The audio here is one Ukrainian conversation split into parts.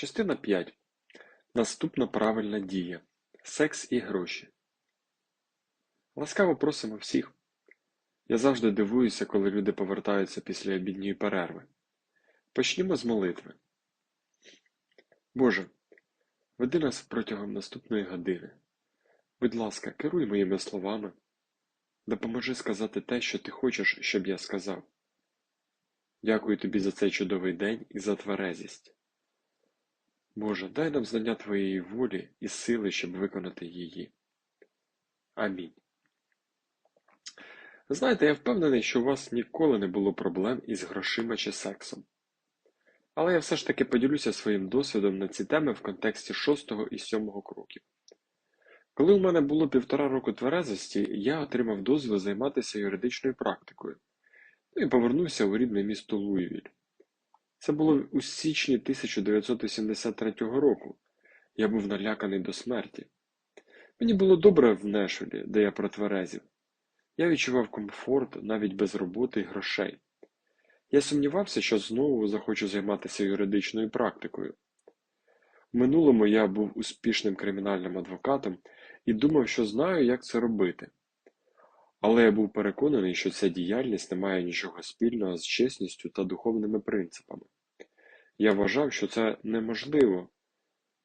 Частина 5. Наступна правильна дія. Секс і гроші. Ласкаво просимо всіх. Я завжди дивуюся, коли люди повертаються після обідньої перерви. Почнімо з молитви. Боже, веди нас протягом наступної години. Будь ласка, керуй моїми словами. Допоможи сказати те, що ти хочеш, щоб я сказав. Дякую тобі за цей чудовий день і за тверезість. Боже, дай нам знання Твоєї волі і сили, щоб виконати її. Амінь. Знаєте, я впевнений, що у вас ніколи не було проблем із грошима чи сексом. Але я все ж таки поділюся своїм досвідом на ці теми в контексті шостого і сьомого кроків. Коли у мене було півтора року тверезості, я отримав дозвіл займатися юридичною практикою ну і повернувся у рідне місто Луївіль. Це було у січні 1983 року. Я був наляканий до смерті. Мені було добре в Нешвілі, де я протверезів. Я відчував комфорт навіть без роботи і грошей. Я сумнівався, що знову захочу займатися юридичною практикою. В минулому я був успішним кримінальним адвокатом і думав, що знаю, як це робити. Але я був переконаний, що ця діяльність не має нічого спільного з чесністю та духовними принципами. Я вважав, що це неможливо,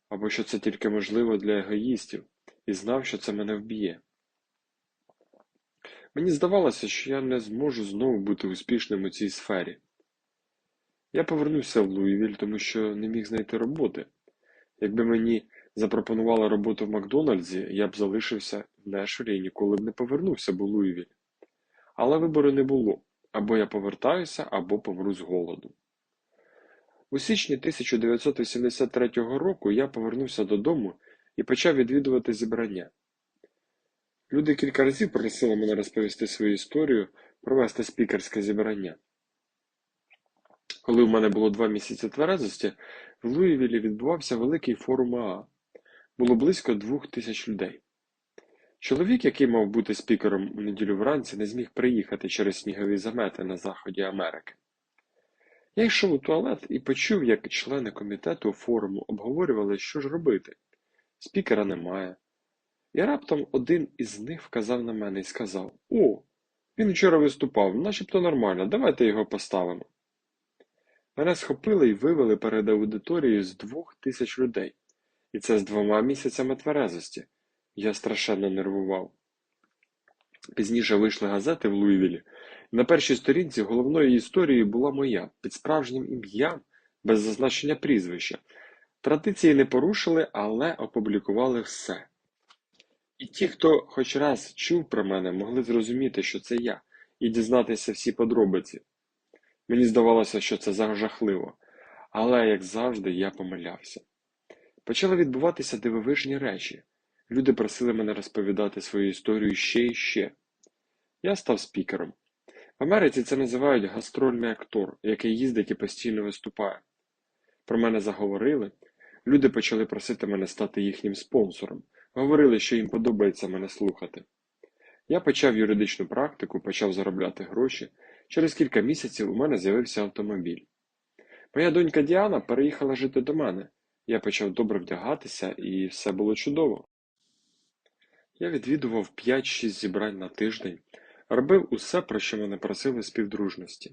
або що це тільки можливо для егоїстів, і знав, що це мене вб'є. Мені здавалося, що я не зможу знову бути успішним у цій сфері. Я повернувся в Луївіль, тому що не міг знайти роботи. Якби мені запропонували роботу в Макдональдсі, я б залишився в Нешвілі і ніколи б не повернувся в Луївіль. Але вибору не було або я повертаюся, або помру з голоду. У січні 1983 року я повернувся додому і почав відвідувати зібрання. Люди кілька разів просили мене розповісти свою історію, провести спікерське зібрання. Коли в мене було два місяці тверезості, в Луївілі відбувався великий форум АА. Було близько двох тисяч людей. Чоловік, який мав бути спікером у неділю вранці, не зміг приїхати через снігові замети на заході Америки. Я йшов у туалет і почув, як члени комітету форуму обговорювали, що ж робити. Спікера немає. І раптом один із них вказав на мене і сказав: О, він вчора виступав, начебто нормально, давайте його поставимо. Мене схопили і вивели перед аудиторією з двох тисяч людей, і це з двома місяцями тверезості. Я страшенно нервував. Пізніше вийшли газети в Луївілі, на першій сторінці головною історією була моя під справжнім ім'ям, без зазначення прізвища. Традиції не порушили, але опублікували все. І ті, хто хоч раз чув про мене, могли зрозуміти, що це я, і дізнатися всі подробиці. Мені здавалося, що це жахливо, але, як завжди, я помилявся. Почали відбуватися дивовижні речі. Люди просили мене розповідати свою історію ще і ще. Я став спікером. В Америці це називають гастрольний актор, який їздить і постійно виступає. Про мене заговорили. Люди почали просити мене стати їхнім спонсором, говорили, що їм подобається мене слухати. Я почав юридичну практику, почав заробляти гроші. Через кілька місяців у мене з'явився автомобіль. Моя донька Діана переїхала жити до мене. Я почав добре вдягатися, і все було чудово. Я відвідував 5-6 зібрань на тиждень, робив усе, про що мене просили співдружності.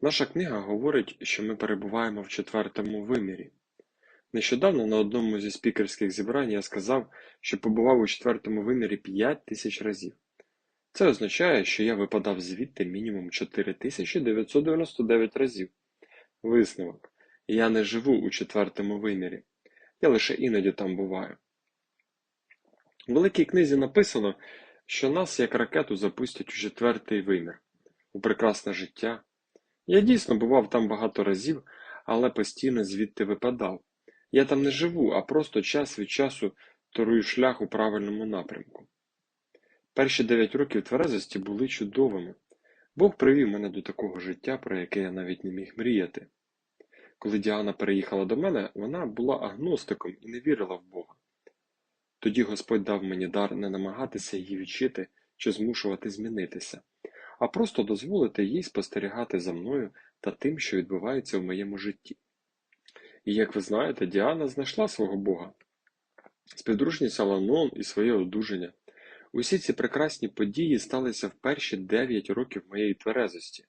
Наша книга говорить, що ми перебуваємо в четвертому вимірі. Нещодавно на одному зі спікерських зібрань я сказав, що побував у четвертому вимірі 5 тисяч разів. Це означає, що я випадав звідти мінімум 4999 разів. Висновок. Я не живу у четвертому вимірі. Я лише іноді там буваю. У великій книзі написано, що нас як ракету запустять у четвертий вимір, у прекрасне життя. Я дійсно бував там багато разів, але постійно звідти випадав. Я там не живу, а просто час від часу торую шлях у правильному напрямку. Перші дев'ять років тверезості були чудовими. Бог привів мене до такого життя, про яке я навіть не міг мріяти. Коли Діана переїхала до мене, вона була агностиком і не вірила в Бога. Тоді Господь дав мені дар не намагатися її вчити чи змушувати змінитися, а просто дозволити їй спостерігати за мною та тим, що відбувається в моєму житті. І як ви знаєте, Діана знайшла свого Бога. Співдружність Аланон і своє одужання. Усі ці прекрасні події сталися в перші дев'ять років моєї тверезості.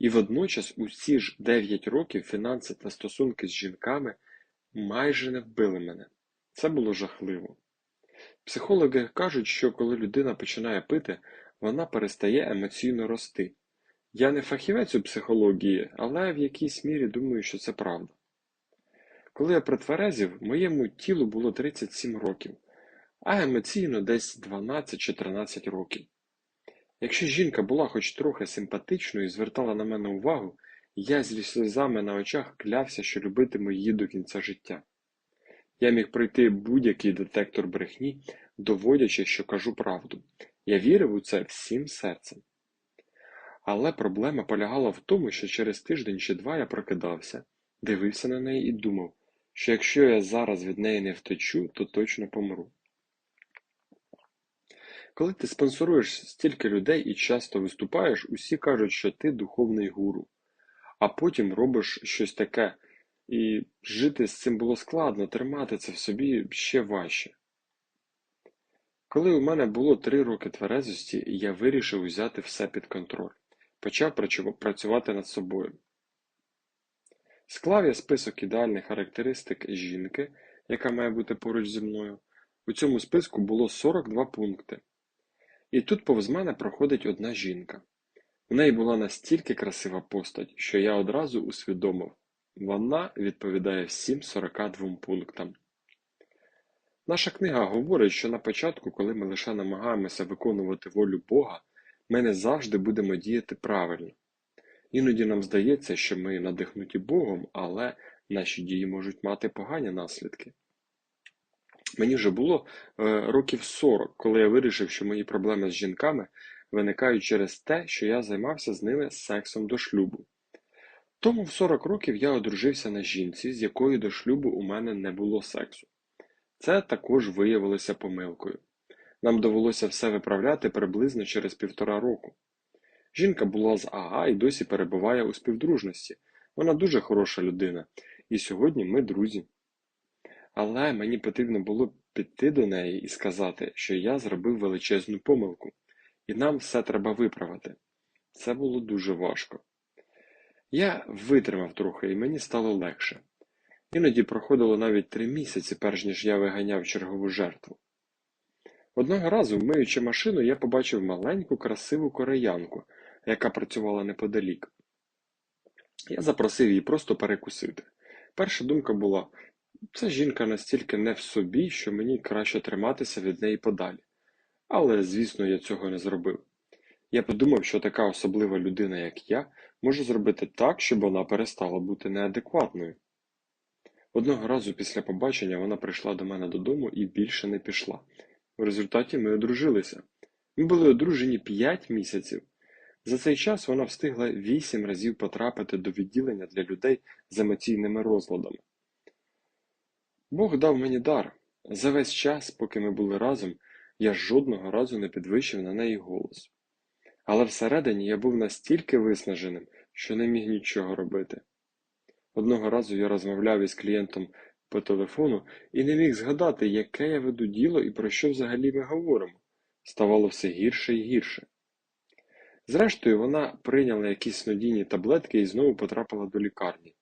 І водночас у ці ж дев'ять років фінанси та стосунки з жінками майже не вбили мене. Це було жахливо. Психологи кажуть, що коли людина починає пити, вона перестає емоційно рости. Я не фахівець у психології, але в якійсь мірі думаю, що це правда. Коли я притверезів, моєму тілу було 37 років, а емоційно десь 12-13 років. Якщо жінка була хоч трохи симпатичною і звертала на мене увагу, я зі сльозами на очах клявся, що любитиму її до кінця життя. Я міг пройти будь-який детектор брехні, доводячи, що кажу правду. Я вірив у це всім серцем. Але проблема полягала в тому, що через тиждень чи два я прокидався, дивився на неї і думав, що якщо я зараз від неї не втечу, то точно помру. Коли ти спонсоруєш стільки людей і часто виступаєш, усі кажуть, що ти духовний гуру, а потім робиш щось таке, і жити з цим було складно, тримати це в собі ще важче. Коли у мене було три роки тверезості, я вирішив взяти все під контроль, почав працювати над собою. Склав я список ідеальних характеристик жінки, яка має бути поруч зі мною. У цьому списку було 42 пункти. І тут повз мене проходить одна жінка. У неї була настільки красива постать, що я одразу усвідомив вона відповідає всім 42 пунктам. Наша книга говорить, що на початку, коли ми лише намагаємося виконувати волю Бога, ми не завжди будемо діяти правильно. Іноді нам здається, що ми надихнуті Богом, але наші дії можуть мати погані наслідки. Мені вже було е, років 40, коли я вирішив, що мої проблеми з жінками виникають через те, що я займався з ними сексом до шлюбу. Тому в 40 років я одружився на жінці, з якою до шлюбу у мене не було сексу. Це також виявилося помилкою. Нам довелося все виправляти приблизно через півтора року. Жінка була з Ага і досі перебуває у співдружності. Вона дуже хороша людина, і сьогодні ми друзі. Але мені потрібно було піти до неї і сказати, що я зробив величезну помилку, і нам все треба виправити. Це було дуже важко. Я витримав трохи, і мені стало легше. Іноді проходило навіть три місяці, перш ніж я виганяв чергову жертву. Одного разу, миючи машину, я побачив маленьку красиву кореянку, яка працювала неподалік. Я запросив її просто перекусити. Перша думка була ця жінка настільки не в собі, що мені краще триматися від неї подалі. Але, звісно, я цього не зробив. Я подумав, що така особлива людина, як я, може зробити так, щоб вона перестала бути неадекватною. Одного разу після побачення вона прийшла до мене додому і більше не пішла. В результаті ми одружилися. Ми були одружені п'ять місяців. За цей час вона встигла вісім разів потрапити до відділення для людей з емоційними розладами. Бог дав мені дар. За весь час, поки ми були разом, я жодного разу не підвищив на неї голос. Але всередині я був настільки виснаженим, що не міг нічого робити. Одного разу я розмовляв із клієнтом по телефону і не міг згадати, яке я веду діло і про що взагалі ми говоримо. Ставало все гірше і гірше. Зрештою, вона прийняла якісь снодійні таблетки і знову потрапила до лікарні.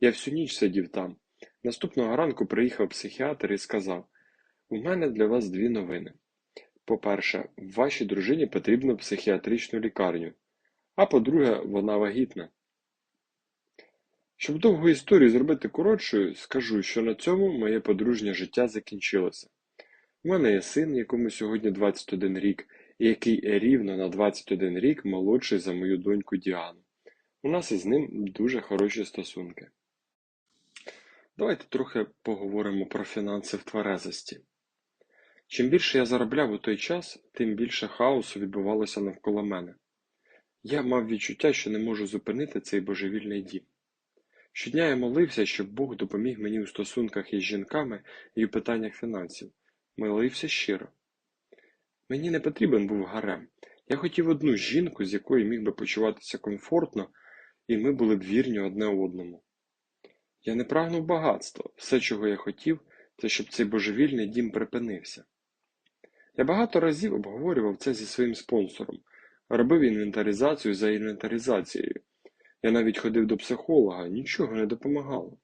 Я всю ніч сидів там. Наступного ранку приїхав психіатр і сказав: У мене для вас дві новини. По-перше, вашій дружині потрібно психіатричну лікарню, а по-друге, вона вагітна. Щоб довгу історію зробити коротшою, скажу, що на цьому моє подружнє життя закінчилося. У мене є син, якому сьогодні 21 рік, і який рівно на 21 рік молодший за мою доньку Діану. У нас із ним дуже хороші стосунки. Давайте трохи поговоримо про фінанси в тверезості. Чим більше я заробляв у той час, тим більше хаосу відбувалося навколо мене. Я мав відчуття, що не можу зупинити цей божевільний дім. Щодня я молився, щоб Бог допоміг мені у стосунках із жінками і у питаннях фінансів. Молився щиро. Мені не потрібен був гарем. Я хотів одну жінку, з якою міг би почуватися комфортно, і ми були б вірні одне одному. Я не прагнув багатства. Все, чого я хотів, це щоб цей божевільний дім припинився. Я багато разів обговорював це зі своїм спонсором, робив інвентаризацію за інвентаризацією. Я навіть ходив до психолога, нічого не допомагало.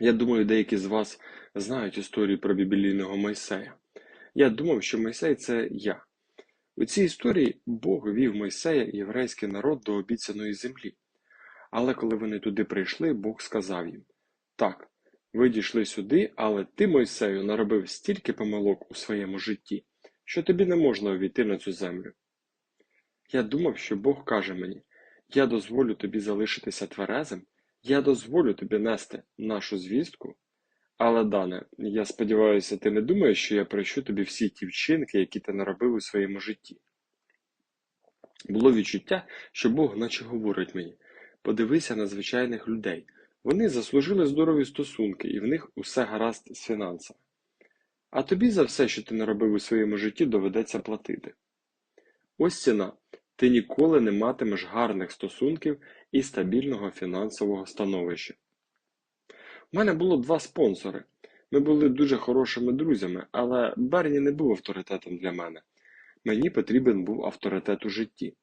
Я думаю, деякі з вас знають історію про біблійного Мойсея. Я думав, що Мойсей це я. У цій історії Бог вів Мойсея і єврейський народ до обіцяної землі. Але коли вони туди прийшли, Бог сказав їм: Так, ви дійшли сюди, але ти, Мойсею, наробив стільки помилок у своєму житті, що тобі не можна увійти на цю землю. Я думав, що Бог каже мені: Я дозволю тобі залишитися тверезим, я дозволю тобі нести нашу звістку. Але, Дане, я сподіваюся, ти не думаєш, що я прощу тобі всі ті вчинки, які ти наробив у своєму житті. Було відчуття, що Бог наче говорить мені подивися на звичайних людей. Вони заслужили здорові стосунки, і в них усе гаразд з фінансами. А тобі за все, що ти наробив у своєму житті, доведеться платити. Ось ціна. Ти ніколи не матимеш гарних стосунків і стабільного фінансового становища. У мене було два спонсори. Ми були дуже хорошими друзями, але Берні не був авторитетом для мене. Мені потрібен був авторитет у житті.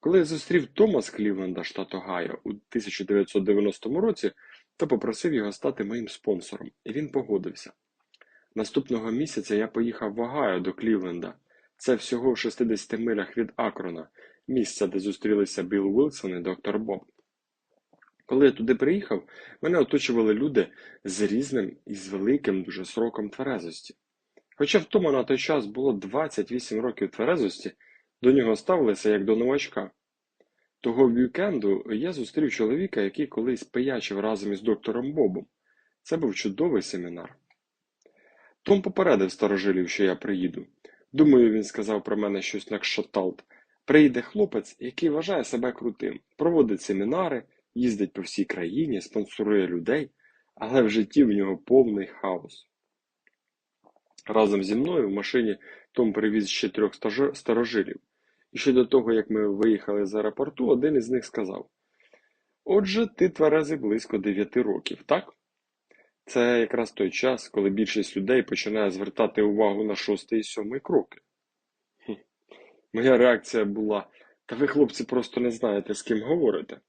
Коли я зустрів Тома з Клівленда, штат Огайо, у 1990 році, то попросив його стати моїм спонсором, і він погодився. Наступного місяця я поїхав в Огайо до Клівленда. Це всього в 60 милях від Акрона, місця, де зустрілися Білл Уилсон і доктор Боб. Коли я туди приїхав, мене оточували люди з різним і з великим дуже сроком тверезості. Хоча в тому на той час було 28 років тверезості, до нього ставилися як до новачка. Того вікенду я зустрів чоловіка, який колись пиячив разом із доктором Бобом. Це був чудовий семінар. Том попередив старожилів, що я приїду. Думаю, він сказав про мене щось на кшаталт. Приїде хлопець, який вважає себе крутим, проводить семінари, їздить по всій країні, спонсорує людей, але в житті в нього повний хаос. Разом зі мною в машині Том привіз ще трьох старожилів. І ще до того, як ми виїхали з аеропорту, один із них сказав: Отже, ти тверезий близько дев'яти років, так? Це якраз той час, коли більшість людей починає звертати увагу на шостий і сьомий кроки. Моя реакція була: та ви, хлопці, просто не знаєте, з ким говорите.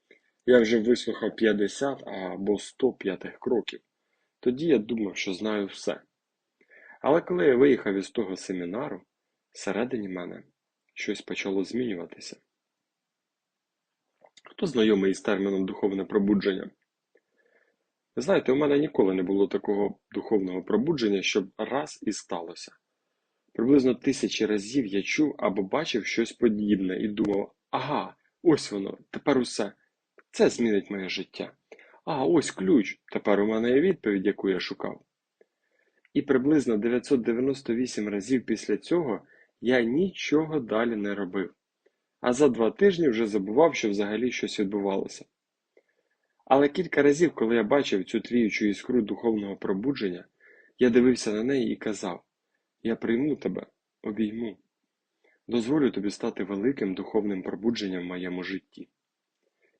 Я вже вислухав 50 або 100 п'ятих кроків. Тоді я думав, що знаю все. Але коли я виїхав із того семінару, всередині мене щось почало змінюватися. Хто знайомий із терміном духовне пробудження? Знаєте, у мене ніколи не було такого духовного пробудження, щоб раз і сталося. Приблизно тисячі разів я чув або бачив щось подібне і думав, ага, ось воно, тепер усе. Це змінить моє життя. А, ось ключ. Тепер у мене є відповідь, яку я шукав. І приблизно 998 разів після цього я нічого далі не робив. А за два тижні вже забував, що взагалі щось відбувалося. Але кілька разів, коли я бачив цю тріючу іскру духовного пробудження, я дивився на неї і казав: Я прийму тебе, обійму, дозволю тобі стати великим духовним пробудженням в моєму житті.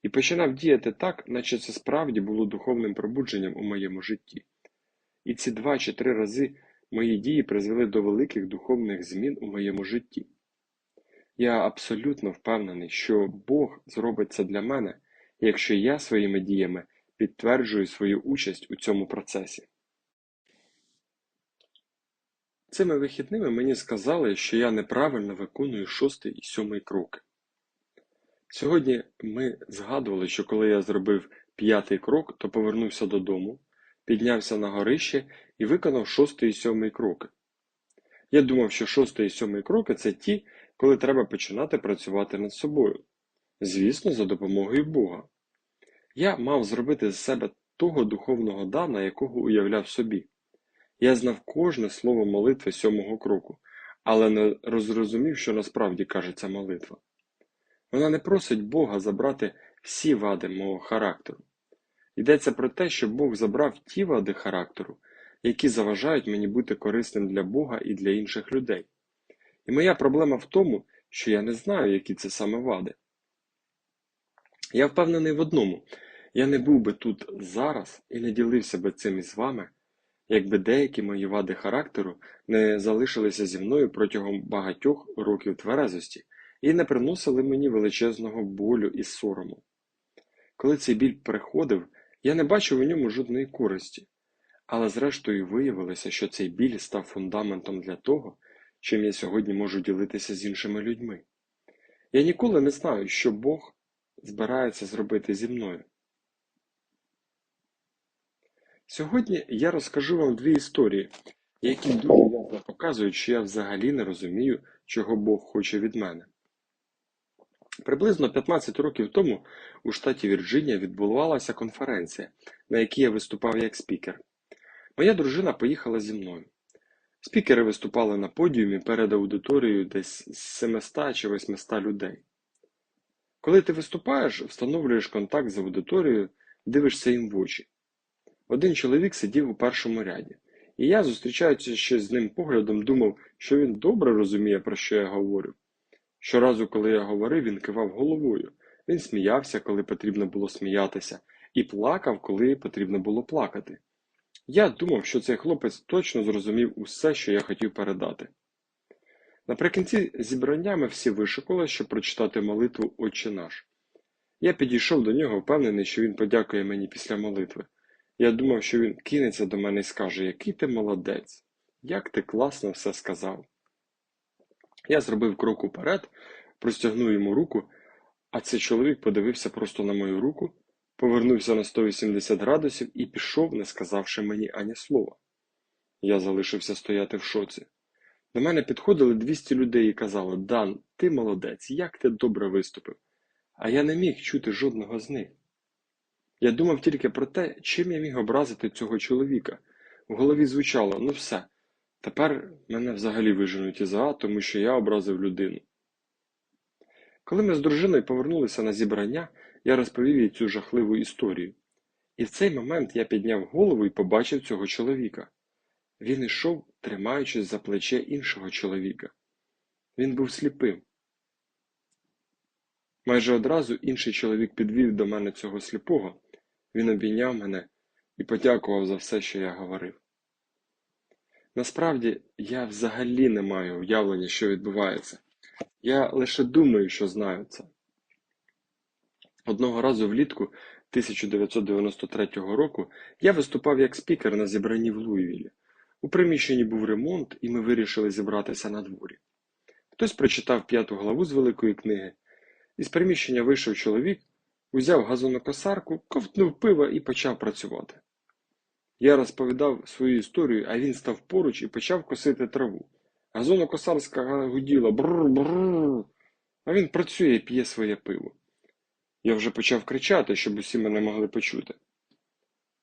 І починав діяти так, наче це справді було духовним пробудженням у моєму житті. І ці два чи три рази мої дії призвели до великих духовних змін у моєму житті. Я абсолютно впевнений, що Бог зробить це для мене, якщо я своїми діями підтверджую свою участь у цьому процесі. Цими вихідними мені сказали, що я неправильно виконую шостий і сьомий кроки. Сьогодні ми згадували, що коли я зробив п'ятий крок, то повернувся додому, піднявся на горище і виконав шостий і сьомий кроки. Я думав, що шостий і сьомий кроки це ті, коли треба починати працювати над собою. Звісно, за допомогою Бога. Я мав зробити з себе того духовного дана, якого уявляв собі. Я знав кожне слово молитви сьомого кроку, але не розрозумів, що насправді каже ця молитва. Вона не просить Бога забрати всі вади мого характеру. Йдеться про те, що Бог забрав ті вади характеру, які заважають мені бути корисним для Бога і для інших людей. І моя проблема в тому, що я не знаю, які це саме вади. Я впевнений в одному: Я не був би тут зараз і не ділився би цим із вами, якби деякі мої вади характеру не залишилися зі мною протягом багатьох років тверезості і не приносили мені величезного болю і сорому. Коли цей біль приходив, я не бачив у ньому жодної користі, але зрештою виявилося, що цей біль став фундаментом для того, чим я сьогодні можу ділитися з іншими людьми. Я ніколи не знаю, що Бог збирається зробити зі мною. Сьогодні я розкажу вам дві історії, які дуже ясно показують, що я взагалі не розумію, чого Бог хоче від мене. Приблизно 15 років тому у штаті Вірджинія відбувалася конференція, на якій я виступав як спікер. Моя дружина поїхала зі мною. Спікери виступали на подіумі перед аудиторією десь з 700 чи 800 людей. Коли ти виступаєш, встановлюєш контакт з аудиторією, дивишся їм в очі. Один чоловік сидів у першому ряді, і я, зустрічаючись ще з ним поглядом, думав, що він добре розуміє, про що я говорю. Щоразу, коли я говорив, він кивав головою. Він сміявся, коли потрібно було сміятися, і плакав, коли потрібно було плакати. Я думав, що цей хлопець точно зрозумів усе, що я хотів передати. Наприкінці зібрання ми всі вишукали, щоб прочитати молитву Отче наш. Я підійшов до нього, впевнений, що він подякує мені після молитви. Я думав, що він кинеться до мене і скаже, який ти молодець, як ти класно все сказав. Я зробив крок уперед, простягнув йому руку, а цей чоловік подивився просто на мою руку, повернувся на 180 градусів і пішов, не сказавши мені ані слова. Я залишився стояти в шоці. До мене підходили 200 людей і казали Дан, ти молодець, як ти добре виступив. А я не міг чути жодного з них. Я думав тільки про те, чим я міг образити цього чоловіка. В голові звучало ну все, тепер мене взагалі виженуть із АА, тому що я образив людину. Коли ми з дружиною повернулися на зібрання, я розповів їй цю жахливу історію. І в цей момент я підняв голову і побачив цього чоловіка. Він ішов, тримаючись за плече іншого чоловіка. Він був сліпим. Майже одразу інший чоловік підвів до мене цього сліпого, він обійняв мене і подякував за все, що я говорив. Насправді, я взагалі не маю уявлення, що відбувається. Я лише думаю, що знаю це. Одного разу влітку 1993 року я виступав як спікер на зібранні в Луївілі. У приміщенні був ремонт, і ми вирішили зібратися на дворі. Хтось прочитав п'яту главу з великої книги. Із приміщення вийшов чоловік, узяв газонокосарку, ковтнув пива і почав працювати. Я розповідав свою історію, а він став поруч і почав косити траву. Газонокосарська гуділа бррр-бррр, а він працює і п'є своє пиво. Я вже почав кричати, щоб усі мене могли почути.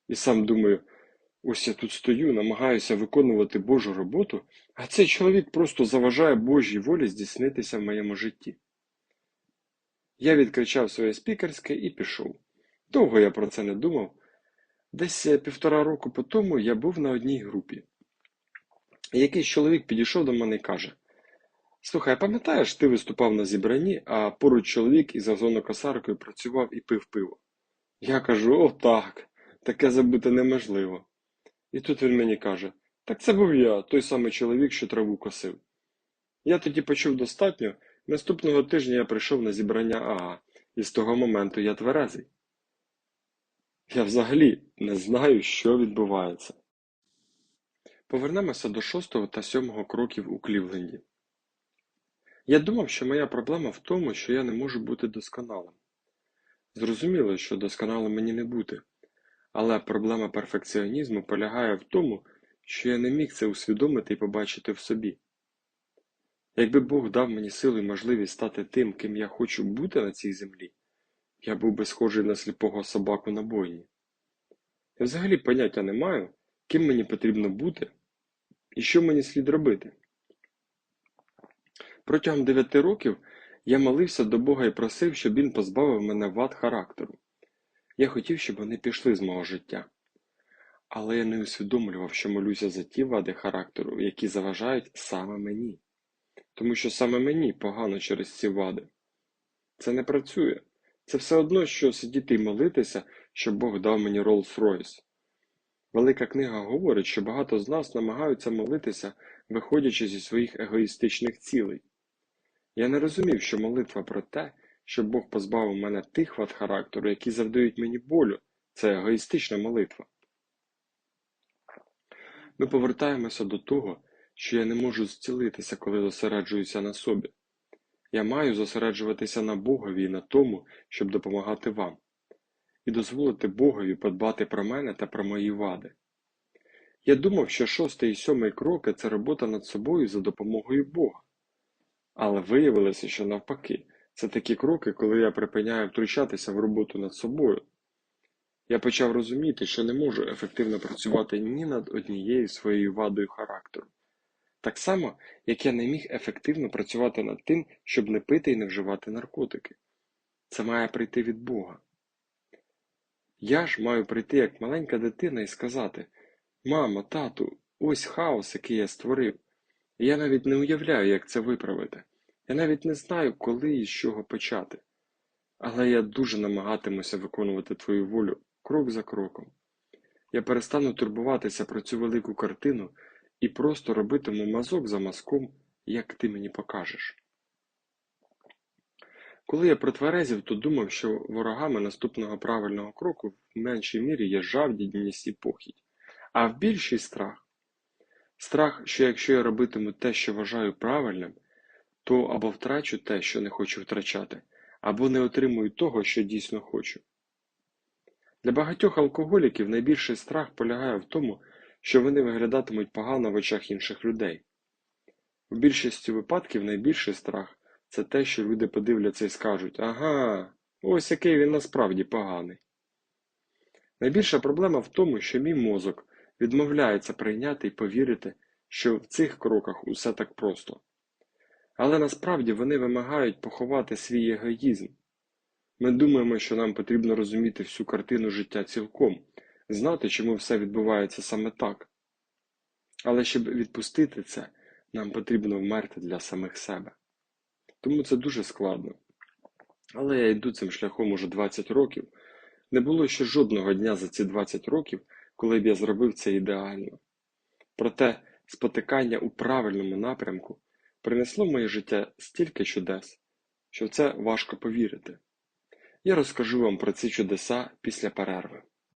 І сам думаю, ось я тут стою, намагаюся виконувати Божу роботу, а цей чоловік просто заважає Божій волі здійснитися в моєму житті. Я відкричав своє спікерське і пішов. Довго я про це не думав. Десь півтора року по тому я був на одній групі. І якийсь чоловік підійшов до мене і каже: Слухай, пам'ятаєш, ти виступав на зібранні, а поруч чоловік із газонокосаркою працював і пив пиво. Я кажу: о, так, таке забути неможливо. І тут він мені каже: Так це був я, той самий чоловік, що траву косив. Я тоді почув достатньо. Наступного тижня я прийшов на зібрання АА, і з того моменту я тверезий. Я взагалі не знаю, що відбувається. Повернемося до шостого та сьомого кроків у Клівленді. Я думав, що моя проблема в тому, що я не можу бути досконалим. Зрозуміло, що досконалим мені не бути, але проблема перфекціонізму полягає в тому, що я не міг це усвідомити і побачити в собі. Якби Бог дав мені силу і можливість стати тим, ким я хочу бути на цій землі, я був би схожий на сліпого собаку на бойні. Я взагалі поняття не маю, ким мені потрібно бути і що мені слід робити. Протягом дев'яти років я молився до Бога і просив, щоб Він позбавив мене вад характеру. Я хотів, щоб вони пішли з мого життя. Але я не усвідомлював, що молюся за ті вади характеру, які заважають саме мені. Тому що саме мені погано через ці вади. Це не працює. Це все одно, що сидіти і молитися, щоб Бог дав мені Rolls-Royce. Велика книга говорить, що багато з нас намагаються молитися, виходячи зі своїх егоїстичних цілей. Я не розумів, що молитва про те, щоб Бог позбавив мене тих вад характеру, які завдають мені болю, це егоїстична молитва. Ми повертаємося до того, що я не можу зцілитися, коли зосереджуюся на собі. Я маю зосереджуватися на Богові і на тому, щоб допомагати вам, і дозволити Богові подбати про мене та про мої вади. Я думав, що шостий і сьомий кроки це робота над собою за допомогою Бога. Але виявилося, що навпаки, це такі кроки, коли я припиняю втручатися в роботу над собою. Я почав розуміти, що не можу ефективно працювати ні над однією своєю вадою характеру. Так само, як я не міг ефективно працювати над тим, щоб не пити і не вживати наркотики. Це має прийти від Бога. Я ж маю прийти як маленька дитина і сказати: Мамо, тату, ось хаос, який я створив. І я навіть не уявляю, як це виправити. Я навіть не знаю, коли і з чого почати. Але я дуже намагатимуся виконувати твою волю крок за кроком. Я перестану турбуватися про цю велику картину і просто робитиму мазок за мазком, як ти мені покажеш. Коли я протверезів, то думав, що ворогами наступного правильного кроку в меншій мірі є жавдідність і похідь, а в більшій страх. Страх, що якщо я робитиму те, що вважаю правильним, то або втрачу те, що не хочу втрачати, або не отримую того, що дійсно хочу. Для багатьох алкоголіків найбільший страх полягає в тому, що вони виглядатимуть погано в очах інших людей. У більшості випадків найбільший страх це те, що люди подивляться і скажуть Ага, ось який він насправді поганий. Найбільша проблема в тому, що мій мозок відмовляється прийняти і повірити, що в цих кроках усе так просто. Але насправді вони вимагають поховати свій егоїзм. Ми думаємо, що нам потрібно розуміти всю картину життя цілком, знати, чому все відбувається саме так. Але щоб відпустити це, нам потрібно вмерти для самих себе. Тому це дуже складно. Але я йду цим шляхом уже 20 років. Не було ще жодного дня за ці 20 років, коли б я зробив це ідеально. Проте спотикання у правильному напрямку принесло в моє життя стільки чудес, що в це важко повірити. Я розкажу вам про ці чудеса після перерви.